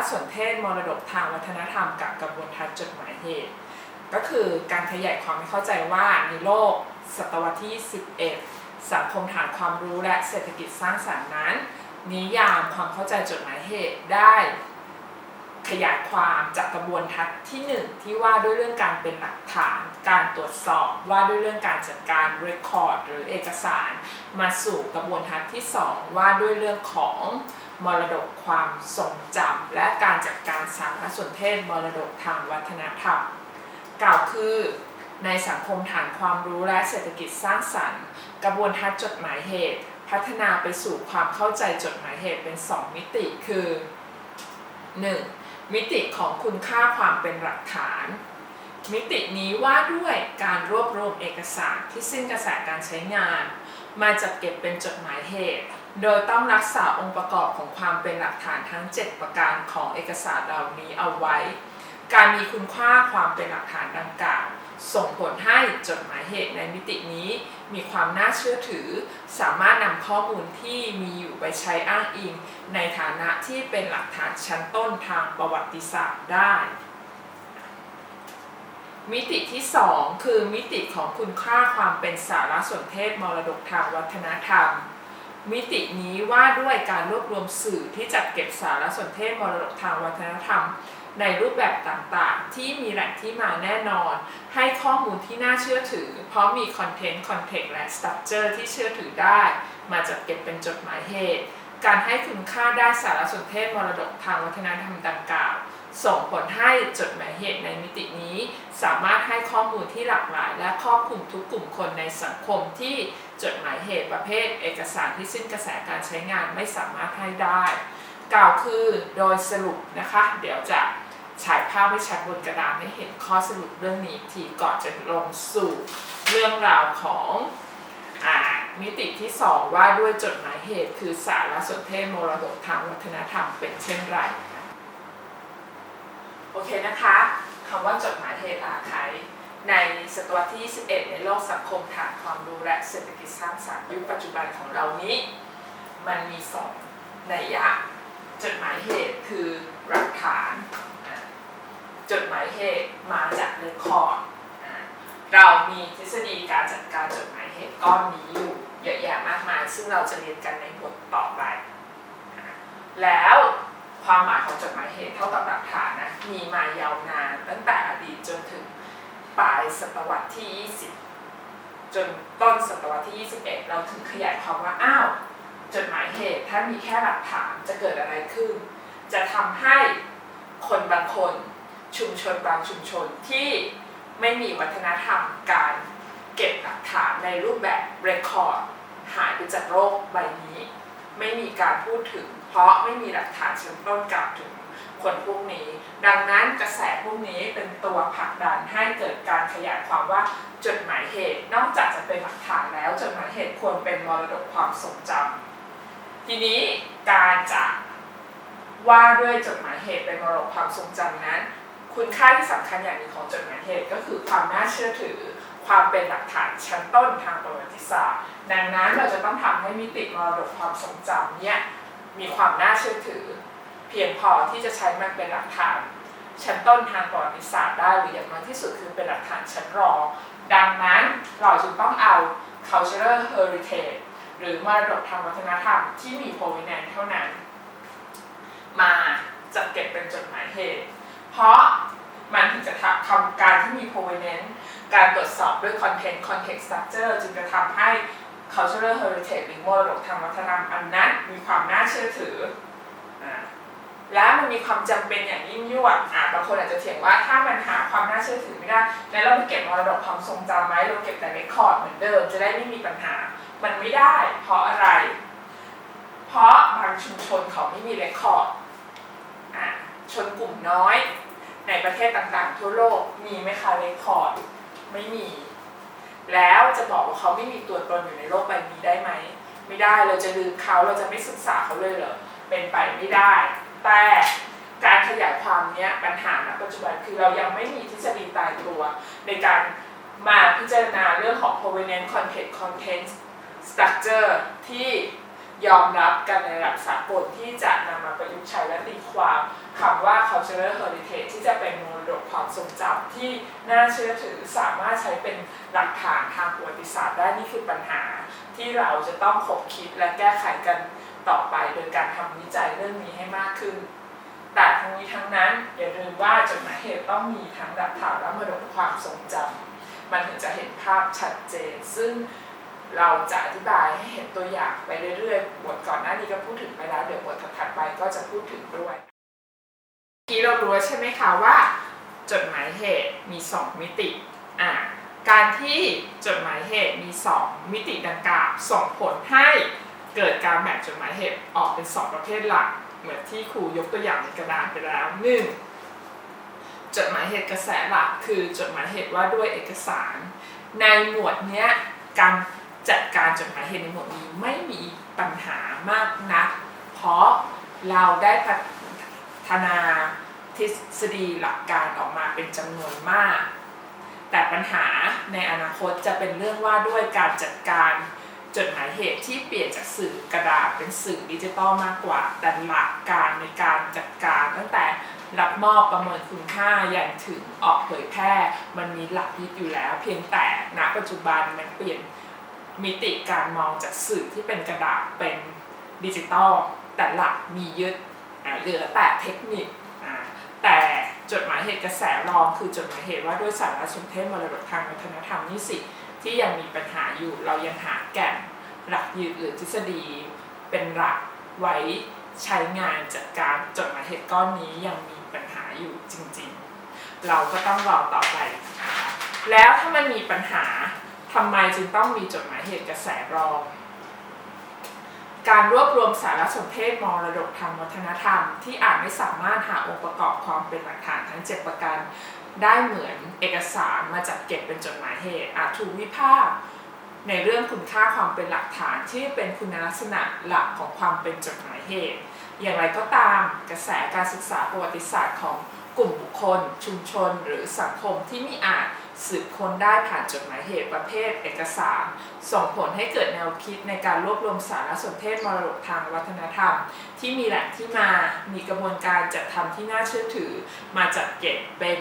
สาสนเทศมรดกทางวัฒนธรรมกับกระบวนทัศน์จดหมายเหตุ ก็คือการขยายความให้เข้าใจว่าในโลกศตวรรษที่ 11 สังคมฐานความรู้และเศรษฐกิจสร้างสรรค์นั้น นิยามความเข้าใจจดหมายเหตุได้ขยายความจากกระบวนทัศน์ที่ 1 ที่ว่าด้วยเรื่องการเป็นหลักฐาน การตรวจสอบว่าด้วยเรื่องการจัดการเรคคอร์ดหรือเอกสาร มาสู่กระบวนทัศน์ที่ 2 ว่าด้วยเรื่องของ มรดกความทรงจำและการจัดการสารสนเทศมรดกทางวัฒนธรรม กล่าวคือในสังคมฐานความรู้และเศรษฐกิจสร้างสรรค์ กระบวนทัศน์จดหมายเหตุ พัฒนาไปสู่ความเข้าใจจดหมายเหตุเป็น 2 มิติคือ 1. มิติของคุณค่าความเป็นหลักฐาน มิตินี้ว่าด้วยการรวบรวมเอกสารที่สิ้นกระแสการใช้งาน มาจัดเก็บเป็นจดหมายเหตุ โดยต้องรักษาองค์ประกอบของความเป็นหลักฐานทั้ง 7 ประการของเอกสารเหล่านี้เอาไว้ การมีคุณค่าความเป็นหลักฐานดังกล่าว ส่งผลให้จดหมายเหตุในมิตินี้ มีความน่าเชื่อถือ สามารถนำข้อมูลที่มีอยู่ไปใช้อ้างอิง ในฐานะที่เป็นหลักฐานชั้นต้นทางประวัติศาสตร์ได้ มิติที่ 2 คือมิติของคุณค่าความเป็นสารสนเทศมรดกทางวัฒนธรรม มิตินี้ว่าด้วยการรวบรวมสื่อที่จัดเก็บสารสนเทศมรดกทางวัฒนธรรม ในรูปแบบต่างๆ ที่มีแหล่งที่มาแน่นอน ให้ข้อมูลที่น่าเชื่อถือ เพราะมีคอนเทนต์คอนเทกต์และสตั๊กเจอร์ที่เชื่อถือได้ มาจัดเก็บเป็นจดหมายเหตุ การให้คุณค่าด้านสารสนเทศมรดกทางวัฒนธรรมดังกล่าวส่งผลให้จดหมายเหตุในมิตินี้ สามารถให้ข้อมูลที่หลากหลาย และครอบคลุมทุกกลุ่มคนในสังคมที่ จดหมายเหตุประเภท เอกสารที่สิ้นกระแสการใช้งานไม่สามารถให้ได้ กล่าวคือโดยสรุปนะคะ เดี๋ยวจะฉายภาพให้ชัดบนกระดานให้เห็นข้อสรุปเรื่องนี้ทีก่อนจะลงสู่เรื่องราวของอมิติที่ 2 ว่าด้วยจดหมายเหตุคือสารสนเทศมรดกทางวัฒนธรรมเป็นเช่นไร โอเคนะคะคำว่าจดหมายเหตุอาไข ในศตวรรษที่ 21 ในโลกสังคมฐานความรู้และเศรษฐกิจสร้างสรรค์ยุคปัจจุบันของเรานี้ มันมีสองในยยะจดหมายเหตุคือหลักฐาน จดหมายเหตุมาจากเรคคอร์ดอะเรามีทฤษฎีการจัดการจดหมายเหตุก้อนนี้อยู่เยอะแยะมากมาย ซึ่งเราจะเรียนกันในบทต่อไป แล้วความหมายของจดหมายเหตุเท่ากับหลักฐานนะมีมายาวนานตั้งแต่อดีตจนถึง ปลายศตวรรษที่ 20 จนต้นศตวรรษที่ 21 เราถึงขยายความว่าอ้าวจดหมายเหตุถ้ามีแค่หลักฐานจะเกิดอะไรขึ้น จะทำให้คนบางคนชุมชนบางชุมชนที่ไม่มีวัฒนธรรมการเก็บหลักฐานในรูปแบบเรคคอร์ดหายไปจากโลกใบนี้ ไม่มีการพูดถึง เพราะไม่มีหลักฐานชั้นต้นกล่าวถึง คนพวกนี้ ดังนั้นกระแสพวกนี้เป็นตัวผลักดันให้เกิดการขยายความว่าจดหมายเหตุ นอกจากจะเป็นหลักฐานแล้วจดหมายเหตุควรเป็นมรดกความทรงจำทีนี้การจะว่าด้วยจดหมายเหตุเป็นมรดกความทรงจำนั้น คุณค่าที่สำคัญอย่างหนึ่งของจดหมายเหตุก็คือความน่าเชื่อถือความเป็นหลักฐานชั้นต้นทางประวัติศาสตร์ ดังนั้นเราจะต้องทำให้มิติมรดกความทรงจำเนี่ยมีความน่าเชื่อถือ เพียงพอที่จะใช้มันเป็นหลักฐาน ชั้นต้นทางประวัติศาสตร์ได้หรืออย่างน้อยที่สุดคือเป็นหลักฐานชั้นรอง ดังนั้นเราจึงต้องเอา cultural heritage หรือมรดกทางวัฒนธรรมที่มี provenance เท่านั้น มาจัดเก็บเป็นจดหมายเหตุ เพราะมันถึงจะทำการที่มี provenance การตรวจสอบด้วย content context structure จึงจะทำให้ cultural heritage หรือมรดกทางวัฒนธรรมอันนั้นมีความน่าเชื่อถือ และมันมีความจำเป็นอย่างยิ่งยวดอ่าบางคนอาจจะเถียงว่าถ้ามันหาความน่าเชื่อถือไม่ได้แล้วเราไปเก็บมรดกความทรงจำไหมเราเก็บแต่เรคคอร์ดเหมือนเดิม จะได้ไม่มีปัญหา มันไม่ได้ เพราะอะไร เพราะบางชุมชนเขาไม่มีเรคคอร์ดอะชนกลุ่มน้อย ในประเทศต่างๆ ทั่วโลกมีไหมคะเรคคอร์ดไม่มี แล้วจะบอกว่าเขาไม่มีตัวตนอยู่ในโลกใบนี้ได้ไหม ไม่ได้เราจะลืมเขาเราจะไม่ศึกษาเขาเลยเหรอเป็นไปไม่ได้ แต่การขยายความเนี้ยปัญหาณปัจจุบันคือเรายังไม่มีทฤษฎีตายตัว ในการมาพิจารณาเรื่องของ provenance context content สตรัคเจอร์ที่ยอมรับกันในระดับสากลที่จะนำมาประยุกต์ใช้และตีความคำว่า cultural heritage ที่จะเป็นมรดกความทรงจำที่น่าเชื่อถือสามารถใช้เป็นหลักฐานทางประวัติศาสตร์ได้นี่คือปัญหาที่เราจะต้องคบคิดและแก้ไขกัน ต่อไปโดยการทำวิจัยเรื่องนี้ให้มากขึ้น แต่ทั้งนี้ทั้งนั้นอย่าลืมว่าจดหมายเหตุต้องมีทั้งหลักฐานและมรดกความทรงจำมันถึงจะเห็นภาพชัดเจน ซึ่งเราจะอธิบายให้เห็นตัวอย่างไปเรื่อยๆ บทก่อนหน้านี้ก็พูดถึงไปแล้ว เดี๋ยวบทถัดไปก็จะพูดถึงด้วยเมื่อกี้เรารู้แล้วใช่ไหมคะว่า จดหมายเหตุมี 2 มิติอ่าการที่จดหมายเหตุมี 2 มิติดังกล่าวส่งผลให้ เกิดการแบ่งจดหมายเหตุออกเป็น 2 ประเภทหลัก เหมือนที่ครูยกตัวอย่างในกระดานไปแล้วหนึ่งจดหมายเหตุกระแสหลักคือจดหมายเหตุว่าด้วยเอกสาร ในหมวดนี้การจัดการจดหมายเหตุในหมวดนี้ไม่มีปัญหามากนัก เพราะเราได้พัฒนาทฤษฎีหลักการออกมาเป็นจำนวนมาก แต่ปัญหาในอนาคตจะเป็นเรื่องว่าด้วยการจัดการ จดหมายเหตุที่เปลี่ยนจากสื่อกระดาษเป็นสื่อดิจิตอลมากกว่า แต่หลักการในการจัดการตั้งแต่รับมอบประเมินคุณค่ายันถึงออกเผยแพร่ มันมีหลักยึดอยู่แล้ว เพียงแต่ณปัจจุบันมันเปลี่ยนมิติการมองจากสื่อที่เป็นกระดาษเป็นดิจิตอลแต่หลักมียึดเหลือแต่เทคนิคแต่จดหมายเหตุกระแสรองคือจดหมายเหตุว่าด้วยสารสนเทศมรดกทางวัฒนธรรมนี่สิ ที่ยังมีปัญหาอยู่เรายังหาแก่นหลักยึดหรือทฤษฎี เป็นหลักไว้ใช้งานจัดการจดหมายเหตุก้อนนี้ยังมีปัญหาอยู่จริงๆ เราก็ต้องรอต่อไปนะคะแล้วถ้ามันมีปัญหาทำไมจึงต้องมีจดหมายเหตุกระแสรอง การรวบรวมสารสนเทศมรดกทางวัฒนธรรม ที่อาจไม่สามารถหาองค์ประกอบความเป็นหลักฐานทั้ง 7 ประการ ได้เหมือนเอกสารมาจัดเก็บเป็นจดหมายเหตุอาจถูกวิพากษ์ในเรื่องคุณค่าความเป็นหลักฐานที่เป็นคุณลักษณะหลักของความเป็นจดหมายเหตุ อย่างไรก็ตามกระแสการศึกษาประวัติศาสตร์ของกลุ่มบุคคล ชุมชน หรือสังคมที่มีอาจสืบค้นได้ผ่านจดหมายเหตุประเภทเอกสาร ส่งผลให้เกิดแนวคิดในการรวบรวมสารสนเทศมรดกทางวัฒนธรรม ที่มีแหล่งที่มา มีกระบวนการจัดทำที่น่าเชื่อถือ มาจัดเก็บเป็น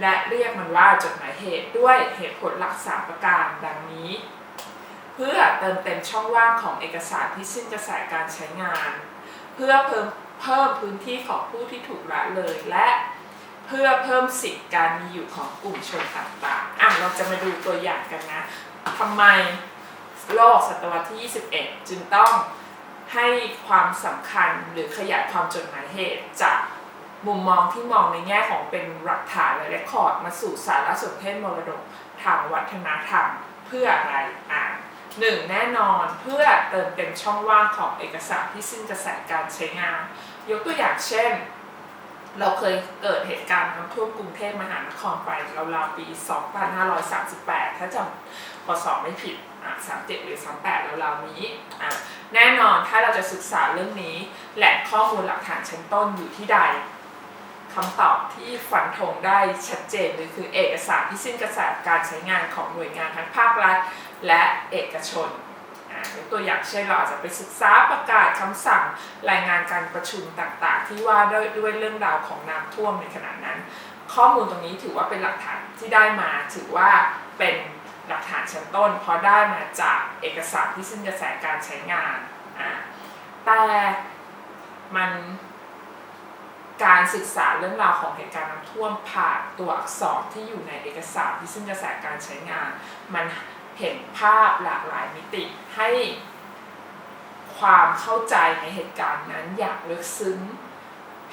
และเรียกมันว่าจดหมายเหตุด้วยเหตุผลหลักสามประการดังนี้ เพื่อเติมเต็มช่องว่างของเอกสารที่สิ้นกระแสการใช้งาน เพื่อเพิ่มเพิ่มพื้นที่ของผู้ที่ถูกละเลยและเพื่อเพิ่มสิทธิการมีอยู่ของกลุ่มชนต่างๆ อะเราจะมาดูตัวอย่างกันนะทำไมโลกศตวรรษที่ 21 จึงต้องให้ความสำคัญหรือขยายความจดหมายเหตุจาก มุมมองที่มองในแง่ของเป็นหลักฐานและเรคคอร์ดมาสู่สารสนเทศมรดกทางวัฒนธรรมเพื่ออะไรอ่าหนึ่งแน่นอนเพื่อเติมเต็มช่องว่างของเอกสารที่สิ้นกระแสการใช้งาน ยกตัวอย่างเช่น เราเคยเกิดเหตุการณ์น้ำท่วมกรุงเทพมหานครไปราวๆปี 2538 ถ้าจำพศไม่ผิดอะ37 หรือ 38ราวๆนี้อะแน่นอนถ้าเราจะศึกษาเรื่องนี้ แหล่งข้อมูลหลักฐานชั้นต้นอยู่ที่ใด คำตอบที่ฟันธงได้ชัดเจนเลยคือเอกสารที่สิ้นกระแสการใช้งานของหน่วยงานทั้งภาครัฐและเอกชนยกตัวอย่างเช่นเราอาจจะไปศึกษาประกาศคำสั่งรายงานการประชุมต่างๆ ที่ว่าด้วยด้วยเรื่องราวของน้ำท่วมในขณะนั้น ข้อมูลตรงนี้ถือว่าเป็นหลักฐานที่ได้มาถือว่าเป็นหลักฐานชั้นต้น เพราะได้มาจากเอกสารที่สิ้นกระแสการใช้งาน แต่มัน การศึกษาเรื่องราวของเหตุการณ์น้ำท่วมผ่านตัวอักษรที่อยู่ในเอกสารที่สิ้นกระแสการใช้งาน มันเห็นภาพหลากหลายมิติให้ความเข้าใจในเหตุการณ์นั้นอย่างลึกซึ้ง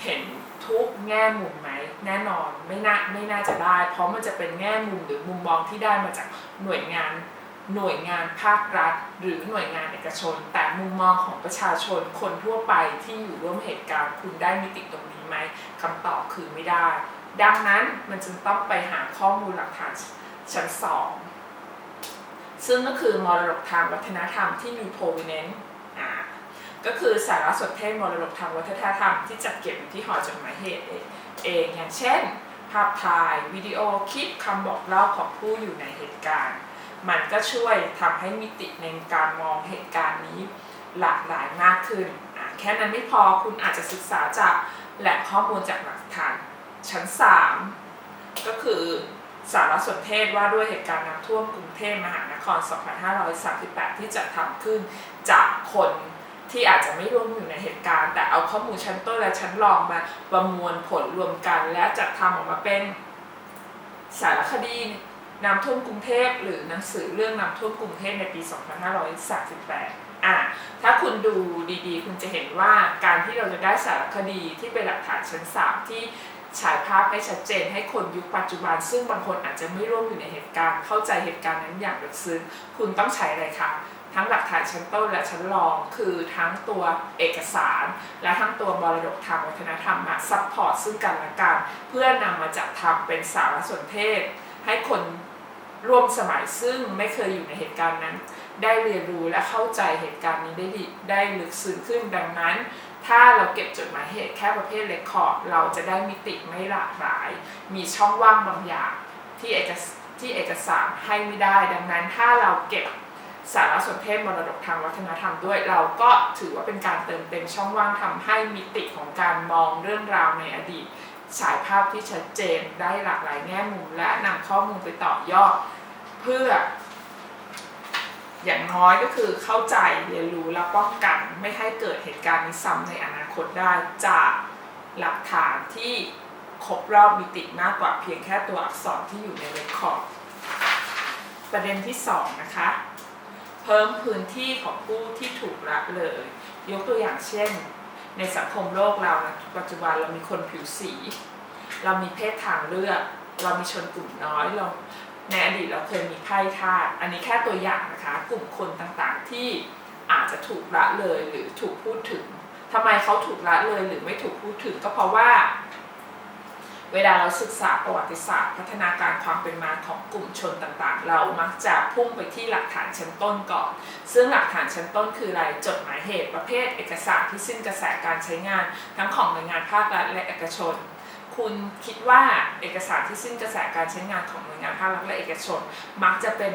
เห็นทุกแง่มุมไหมแน่นอนไม่น่าไม่น่าจะได้ เพราะมันจะเป็นแง่มุมหรือมุมมองที่ได้มาจากหน่วยงานหน่วยงานภาครัฐ หรือหน่วยงานเอกชน แต่มุมมองของประชาชนคนทั่วไปที่อยู่ร่วมเหตุการณ์คุณได้มิติตรงนี้ ไหมคำตอบคือไม่ได้ ดังนั้นมันจึงต้องไปหาข้อมูลหลักฐานชั้นสองซึ่งก็คือมรดกทางวัฒนธรรมที่มี provenance อ่าก็คือสารสนเทศมรดกทางวัฒนธรรมที่จัดเก็บอยู่ที่หอจดหมายเหตุเองอย่างเช่น ภาพถ่ายวิดีโอคลิปคำบอกเล่าของผู้อยู่ในเหตุการณ์ มันก็ช่วยทำให้มิติในการมองเหตุการณ์นี้หลากหลายมากขึ้น ค่นั้นไม่พอคุณอาจจะศึกษาจากแหล่งข้อมูลจากหลักฐานชั้น 3 ก็คือสารสนเทศว่าด้วยเหตุการณ์น้ำท่วมกรุงเทพมหานคร 2538 ที่จะทำขึ้นจากคนที่อาจจะไม่ร่วมอยู่ในเหตุการณ์ แต่เอาข้อมูลชั้นต้นและชั้นรองมาประมวลผลรวมกัน และจัดทำออกมาเป็นสารคดีน้ำท่วมกรุงเทพหรือหนังสือเรื่องน้ำท่วมกรุงเทพในปี 2538 อะถ้าคุณดูดีๆ คุณจะเห็นว่าการที่เราจะได้สารคดีที่เป็นหลักฐานชั้นสามที่ฉายภาพให้ชัดเจนให้คนยุคปัจจุบัน ซึ่งบางคนอาจจะไม่ร่วมอยู่ในเหตุการณ์เข้าใจเหตุการณ์นั้นอย่างลึกซึ้งคุณต้องใช้อะไรคะทั้งหลักฐานชั้นต้นและชั้นรอง คือทั้งตัวเอกสาร และทั้งตัวมรดกทางวัฒนธรรมมาซัพพอร์ตซึ่งกันและกันเพื่อนำมาจัดทำเป็นสารสนเทศ ให้คนร่วมสมัยซึ่งไม่เคยอยู่ในเหตุการณ์นั้น ได้เรียนรู้และเข้าใจเหตุการณ์นี้ได้ดีได้ลึกซึ้งขึ้นดังนั้น ถ้าเราเก็บจดหมายเหตุแค่ประเภทเรคคอร์ดเราจะได้มิติไม่หลากหลาย มีช่องว่างบางอย่างที่เอกที่เอกสารให้ไม่ได้ ดังนั้นถ้าเราเก็บสารสนเทศมรดกทางวัฒนธรรมด้วย เราก็ถือว่าเป็นการเติมเต็มช่องว่างทำให้มิติของการมองเรื่องราวในอดีตฉายภาพที่ชัดเจนได้หลากหลายแง่มุม และนำข้อมูลไปต่อยอด เพื่อ อย่างน้อยก็คือเข้าใจเรียนรู้และป้องกันไม่ให้เกิดเหตุการณ์นี้ซ้ำในอนาคตได้จากหลักฐานที่ครบรอบมิติมากกว่าเพียงแค่ตัวอักษรที่อยู่ในเรคคอร์ดประเด็นที่ 2 นะคะ เพิ่มพื้นที่ของผู้ที่ถูกละเลย ยกตัวอย่างเช่น ในสังคมโลกเรานะปัจจุบันเรามีคนผิวสี เรามีเพศทางเลือก เรามีชนกลุ่มน้อยเรา ในอดีตเราเคยมีไพ่ทาสอันนี้แค่ตัวอย่างนะคะ กลุ่มคนต่างๆที่อาจจะถูกละเลยหรือถูกพูดถึงทำไมเขาถูกละเลยหรือไม่ถูกพูดถึงก็เพราะว่า เวลาเราศึกษาประวัติศาสตร์ พัฒนาการความเป็นมาของกลุ่มชนต่างๆ เรามักจะพุ่งไปที่หลักฐานชั้นต้นก่อน ซึ่งหลักฐานชั้นต้นคืออะไรจดหมายเหตุประเภทเอกสารที่สิ้นกระแสการใช้งาน ทั้งของหน่วยงานภาครัฐและเอกชน คุณคิดว่าเอกสารที่สิ้นกระแสการใช้งานของหน่วยงานภาครัฐและเอกชน มักจะเป็น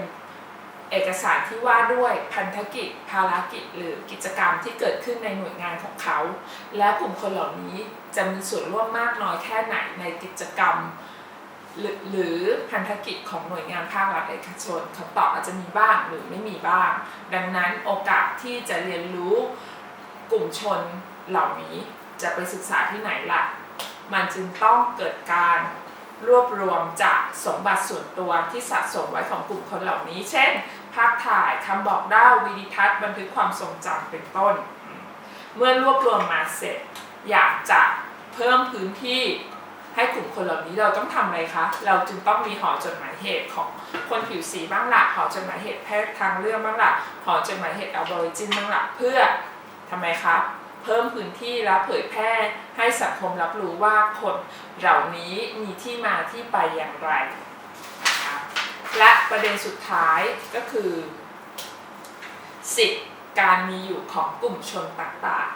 เอกสารที่ว่าด้วยพันธกิจ ภารกิจ หรือกิจกรรมที่เกิดขึ้นในหน่วยงานของเขา และกลุ่มคนเหล่านี้จะมีส่วนร่วมมากน้อยแค่ไหนในกิจกรรม หรือพันธกิจของหน่วยงานภาครัฐเอกชนคำตอบอาจจะมีบ้างหรือไม่มีบ้าง ดังนั้นโอกาสที่จะเรียนรู้กลุ่มชนเหล่านี้จะไปศึกษาที่ไหนล่ะ มันจึงต้องเกิดการรวบรวมจากสมบัติส่วนตัวที่สะสมไว้ของกลุ่มคนเหล่านี้ เช่น ภาพถ่ายคำบอกเล่าวิดีทัศน์บันทึกความทรงจำเป็นต้น เมื่อรวบรวมมาเสร็จ อยากจะเพิ่มพื้นที่ให้กลุ่มคนเหล่านี้เราต้องทำอะไรคะ เราจึงต้องมีหอจดหมายเหตุของคนผิวสีบ้างละหอจดหมายเหตุแพทย์ทางเลือกบ้างละหอจดหมายเหตุอัลบอริจินบ้างละเพื่อทำไมครับ เพิ่มพื้นที่และเผยแพร่ให้สังคมรับรู้ว่าคนเหล่านี้มีที่มาที่ไปอย่างไร และประเด็นสุดท้ายก็คือ สิทธิการมีอยู่ของกลุ่มชนต่าง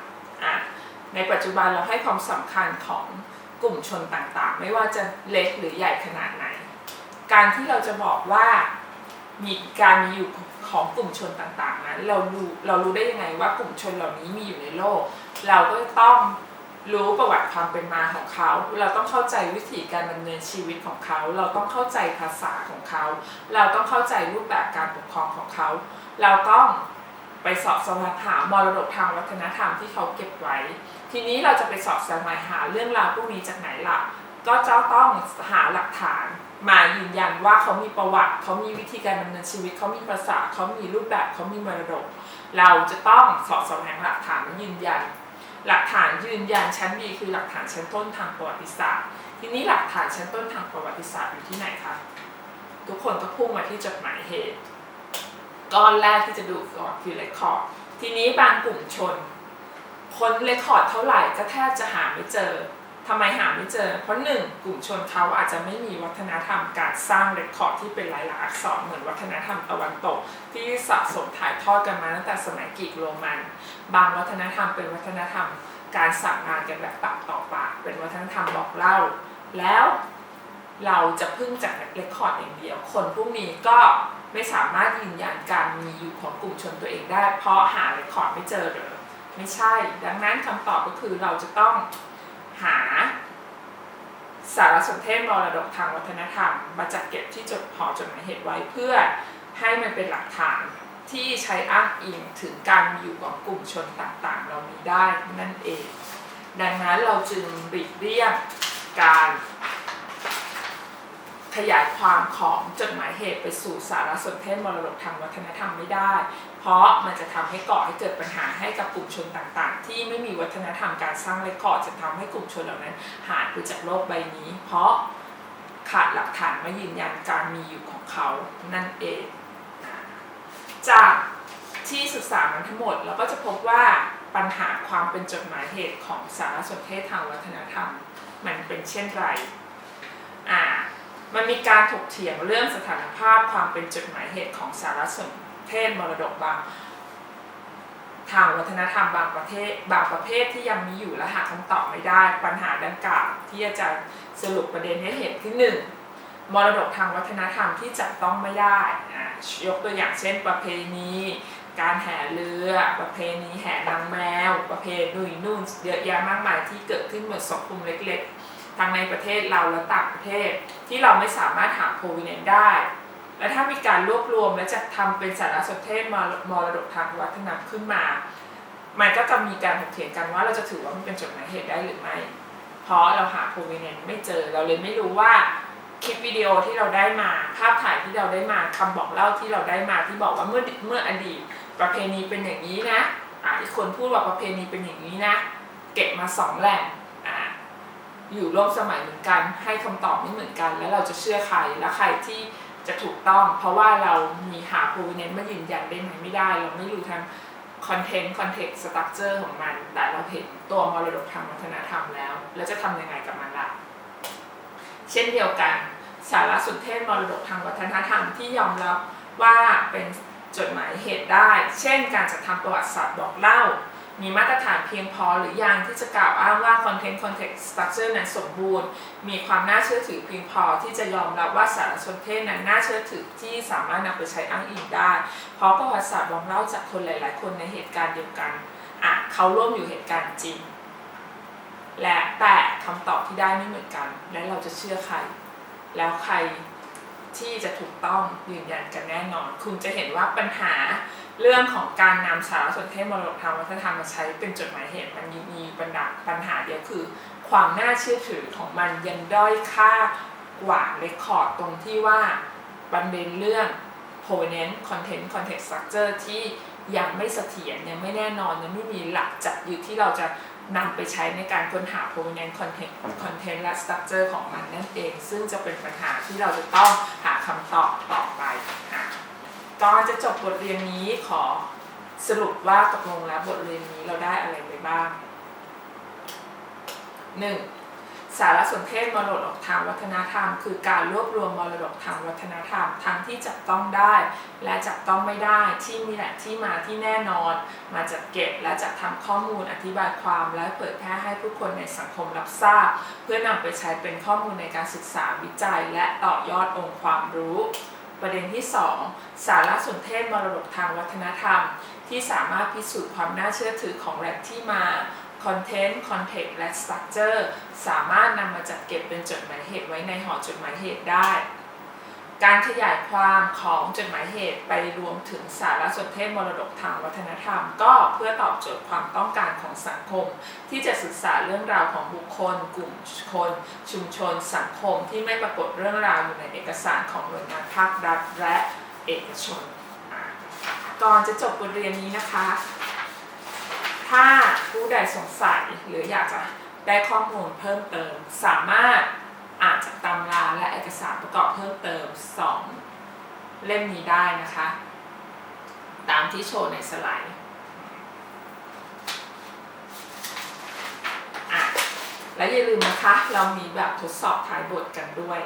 ๆ ในปัจจุบันเราให้ความสำคัญของกลุ่มชนต่างๆ ไม่ว่าจะเล็กหรือใหญ่ขนาดไหน การที่เราจะบอกว่ามีการมีอยู่ ของกลุ่มชนต่างๆนั้นเรารู้เรารู้ได้ยังไงว่ากลุ่มชนเหล่านี้มีอยู่ในโลก เราก็ต้องรู้ประวัติความเป็นมาของเขา เราต้องเข้าใจวิธีการดำเนินชีวิตของเขา เราต้องเข้าใจภาษาของเขา เราต้องเข้าใจรูปแบบการปกครองของเขา เราต้องไปสอบสวงหามรดกทางวัฒนธรรมที่เขาเก็บไว้ ทีนี้เราจะไปสอบแสวงหาเรื่องราวพวกนี้จากไหนล่ะ ก็จะต้องหาหลักฐาน มายืนยันว่าเขามีประวัติ เขามีวิธีการดำเนินชีวิต เขามีภาษา เขามีรูปแบบ เขามีมรดก เราจะต้องสอบแสวงหลักฐานยืนยัน หลักฐานยืนยันชั้นดีคือหลักฐานชั้นต้นทางประวัติศาสตร์ ทีนี้หลักฐานชั้นต้นทางประวัติศาสตร์อยู่ที่ไหนคะ ทุกคนก็พุ่งมาที่จดหมายเหตุ ก้อนแรกที่จะดูก่อนคือเรคคอร์ด ทีนี้บางกลุ่มชนคนเรคคอร์ดเท่าไหร่ก็แทบจะหาไม่เจอ ทำไมหาไม่เจอ เพราะหนึ่งกลุ่มชนเขาอาจจะไม่มีวัฒนธรรมการสร้างเรคคอร์ดที่เป็นลายลักษณ์อักษรเหมือนวัฒนธรรมตะวันตก ที่สะสมถ่ายทอดกันมาตั้งแต่สมัยกรีกโรมัน บางวัฒนธรรมเป็นวัฒนธรรม การสั่งงานกันแบบปากต่อปากเป็นวัฒนธรรมบอกเล่า แล้วเราจะพึ่งจากเรคคอร์ดอย่างเดียว คนพวกนี้ก็ไม่สามารถยืนยันการมีอยู่ของกลุ่มชนตัวเองได้ เพราะหาเรคคอร์ดไม่เจอเลยไม่ใช่ ดังนั้นคำตอบก็คือเราจะต้อง หา สารสนเทศมรดกทางวัฒนธรรม มาจัดเก็บที่จดหอจดหมายเหตุไว้เพื่อให้มันเป็นหลักฐานที่ใช้อ้างอิงถึงการมีอยู่ของกลุ่มชนต่างๆ เรามีได้นั่นเอง ดังนั้นเราจึงหลีกเลี่ยงการ ขยายความของจดหมายเหตุไปสู่สารสนเทศมรดกทางวัฒนธรรมไม่ได้ เพราะมันจะทำให้ก่อให้เกิดปัญหาให้กับกลุ่มชนต่างๆ ที่ไม่มีวัฒนธรรมการสร้างเรคคอจะทำให้กลุ่มชนเหล่านั้น หายไปจากโลกใบนี้ เพราะขาดหลักฐานมายืนยันการมีอยู่ของเขานั่นเอง จากที่ศึกษามันทั้งหมดเราก็จะพบว่าปัญหาความเป็นจดหมายเหตุของสารสนเทศทางวัฒนธรรม มันเป็นเช่นไรอ่า มันมีการถกเถียงเรื่องสถานภาพความเป็นจุดหมายเหตุของสารสนเทศมรดกบางทางวัฒนธรรมบางประเทศบางประเภทที่ยังมีอยู่และหาคำตอบไม่ได้ ปัญหาดังกล่าวที่อาจารย์สรุปประเด็นให้เห็นที่หนึ่งมรดกทางวัฒนธรรมที่จับต้องไม่ได้ ยกตัวอย่างเช่น ประเพณี การแห่เรือ ประเพณีแห่นางแมว ประเพณีนู่นเยอะแยะมากมายที่เกิดขึ้นเหมือนสองกลุ่มเล็ก ทั้งในประเทศเราและต่างประเทศ ที่เราไม่สามารถหาโพวิเนนได้ และถ้ามีการรวบรวมและจะทำเป็นสารสนเทศมรดกทางวัฒนธรรมขึ้นมา มันก็จะมีการถกเถียงกันว่าเราจะถือว่ามันเป็นจดหมายเหตุได้หรือไม่ เพราะเราหาโพวิเนนไม่เจอเราเลยไม่รู้ว่าคลิปวิดีโอที่เราได้มาภาพถ่ายที่เราได้มาคำบอกเล่าที่เราได้มาที่บอกว่าเมื่อเมื่ออดีตประเพณีเป็นอย่างนี้นะอะอีกคนพูดว่าประเพณีเป็นอย่างนี้นะ เก็บมาสองแหล่ง อยู่ร่วมสมัยเหมือนกัน ให้คำตอบไม่เหมือนกัน แล้วเราจะเชื่อใครและใครที่จะถูกต้อง เพราะว่าเรามีหา provenance มายืนยันได้ไหมไม่ได้ เราไม่รู้ทั้ง content context structure ของมัน แต่เราเห็นตัวมรดกทางวัฒนธรรมแล้ว แล้วจะทำยังไงกับมันล่ะ เช่นเดียวกัน สารสนเทศมรดกทางวัฒนธรรมที่ยอมรับว่าเป็นจดหมายเหตุได้ เช่น การจัดทำประวัติศาสตร์บอกเล่า มีมาตรฐานเพียงพอหรือยังที่จะกล่าวอ้างว่า content context structure นั้นสมบูรณ์ มีความน่าเชื่อถือเพียงพอที่จะยอมรับว่าสารสนเทศนั้นน่าเชื่อถือที่สามารถนำไปใช้อ้างอิงได้ เพราะประวัติศาสตร์บอกเล่าจากคนหลาย ๆ คนในเหตุการณ์เดียวกันอะเขาร่วมอยู่เหตุการณ์จริง และแต่คำตอบที่ได้ไม่เหมือนกัน และเราจะเชื่อใคร แล้วใครที่จะถูกต้องยืนยันกันแน่นอน คุณจะเห็นว่าปัญหา เรื่องของการนำสารสนเทศมรดกทางวัฒนธรรมมาใช้เป็นจดหมายเหตุมันมีปัญหาปัญหาเดียวคือ ความน่าเชื่อถือของมันยังด้อยค่ากว่าเรคคอร์ดตรงที่ว่าประเด็นเรื่อง provenance content context structure ที่ยังไม่เสถียรยังไม่แน่นอนยังไม่มีหลักจัดยึดที่เราจะนำไปใช้ในการค้นหา provenance content content และ structure ของมันนั่นเอง ซึ่งจะเป็นปัญหาที่เราจะต้องหาคำตอบต่อไปค่ะ ก่อนจะจบบทเรียนนี้ขอสรุปว่าตกลงแล้วบทเรียนนี้เราได้อะไรไปบ้าง 1. สารสนเทศมรดกทางวัฒนธรรม คือการรวบรวมมรดกทางวัฒนธรรม ทั้งที่จับต้องได้และจับต้องไม่ได้ที่มีแหล่งที่มาที่แน่นอน มาจัดเก็บและจัดทำข้อมูลอธิบายความและเผยแพร่ให้ผู้คนในสังคมรับทราบ เพื่อนำไปใช้เป็นข้อมูลในการศึกษาวิจัย และต่อยอดองค์ความรู้ ประเด็นที่ 2 สารสนเทศมรดกทางวัฒนธรรม ที่สามารถพิสูจน์ความน่าเชื่อถือของแหล่งที่มาคอนเทนต์คอนเทนต์และสตรัคเจอร์สามารถนำมาจัดเก็บเป็นจดหมายเหตุไว้ในหอจดหมายเหตุได้ การขยายความของจดหมายเหตุไปรวมถึงสารสนเทศมรดกทางวัฒนธรรม ก็เพื่อตอบโจทย์ความต้องการของสังคม ที่จะศึกษาเรื่องราวของบุคคล กลุ่มคน ชุมชน สังคมที่ไม่ปรากฏเรื่องราวอยู่ในเอกสารของหน่วยงานภาครัฐและเอกชน ก่อนจะจบบทเรียนนี้นะคะ ถ้าผู้ใดสงสัยหรืออยากจะได้ข้อมูลเพิ่มเติมสามารถ อ่านจากตำราและเอกสารประกอบเพิ่มเติม 2 เล่มนี้ได้นะคะ ตามที่โชว์ในสไลด์และอย่าลืมนะคะ เรามีแบบทดสอบท้ายบทกันด้วย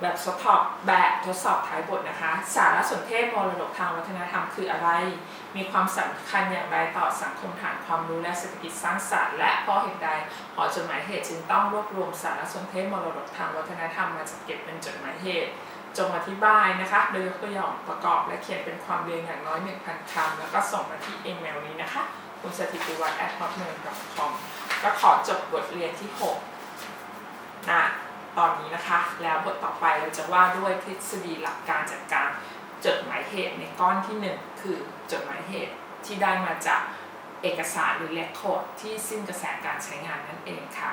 แบบทดสอบแบบทดสอบท้ายบทนะคะ สารสนเทศมรดกทางวัฒนธรรมคืออะไร มีความสำคัญอย่างไรต่อสังคมฐานความรู้และเศรษฐกิจสร้างสรรค์และเพราะเหตุใดหอจดหมายเหตุจึงต้องรวบรวมสารสนเทศมรดกทางวัฒนธรรมมาจัดเก็บเป็นจดหมายเหตุจงอธิบายนะคะ โดยยกตัวอย่างประกอบและเขียนเป็นความเรียงอย่างน้อย 1,000 คำ แล้วก็ส่งมาที่อีเมลนี้นะคะ คุณสถิติวัฒน์ at hotmail.com ก็ขอจบบทเรียนที่ 6 นะ ตอนนี้นะคะ แล้วบทต่อไปเราจะว่าด้วยทฤษฎีหลักการจัดการจดหมายเหตุในก้อนที่ 1 คือจดหมายเหตุที่ได้มาจากเอกสารหรือเลคโคดที่สิ้นกระแสการใช้งานนั่นเองค่ะ